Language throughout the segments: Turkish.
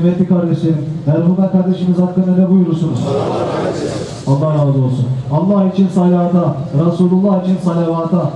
Kıymetli kardeşlerim, merhume kardeşimiz hakkında ne buyurursunuz? Allah razı olsun. Allah için salata, Resulullah için salavata,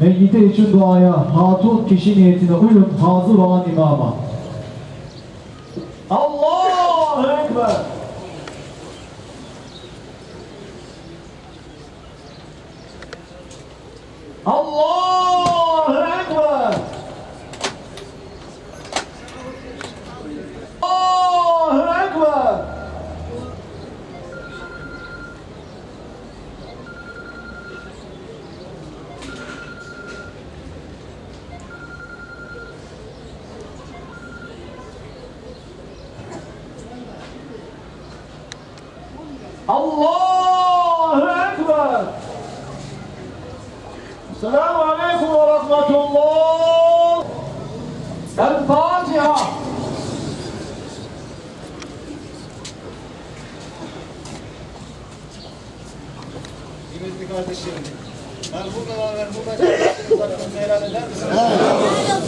meyyite için duaya, hatun kişi niyetine uyun, hazır olan imama. Allahu Ekber! Allahu Ekber! Allahu Ekber! Allahu Ekber! Selamun Aleyküm ve Rahmetullah! El-Fatiha! Kıymetli kardeşlerim, merhum ve merhum kardeşlerimiz hakkınızı helal eder misiniz? Helal.